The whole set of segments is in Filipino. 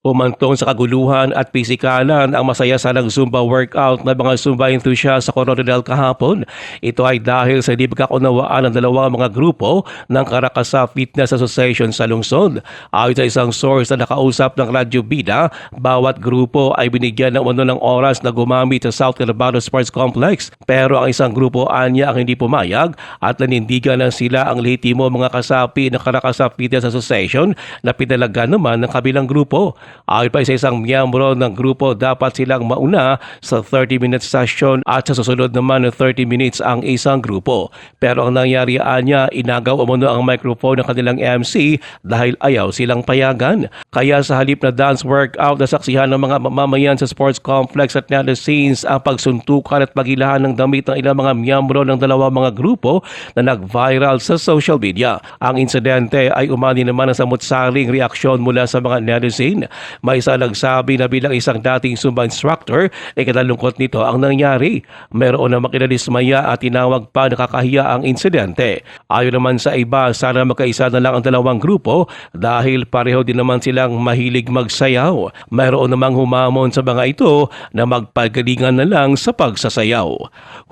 Umantong sa kaguluhan at pisikalan ang masaya sanang Zumba workout ng mga Zumba enthusiast sa Coronadal kahapon. Ito ay dahil sa hindi pagkakunawaan ng dalawang mga grupo ng Karakasa Fitness Association sa lungsod. Ayon sa isang source na nakausap ng Radyo Bida, bawat grupo ay binigyan ng umano ng oras na gumamit sa South Cotabato Sports Complex. Pero ang isang grupo anya ang hindi pumayag at nanindigan na sila ang lehitimo mga kasapi ng Karakasa Fitness Association na pinalaga naman ng kabilang grupo. Ayon pa sa isang miyembro ng grupo, dapat silang mauna sa 30-minute session at sa susunod naman na 30 minutes ang isang grupo. Pero ang nangyari anya, inagaw umano ang microphone ng kanilang MC dahil ayaw silang payagan. Kaya sa halip na dance workout na saksihan ng mga mamamayan sa sports complex at scenes ang pagsuntukan at pagilahan ng damit ng ilang mga miyembro ng dalawang mga grupo na nag-viral sa social media. Ang insidente ay umani naman sa mutsaring reaksyon mula sa mga netizen. May isa nagsabi na bilang isang dating Zumba instructor, ay kinalungkot nito ang nangyari. Meron na makinalismaya at tinawag pa nakakahiya ang insidente. Ayon naman sa iba, sana magkaisa na lang ang dalawang grupo dahil pareho din naman silang mahilig magsayaw. Mayroon namang humamon sa mga ito na magpagalingan na lang sa pagsasayaw.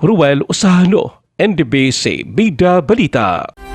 Ruel Usano, NDBC Bida Balita.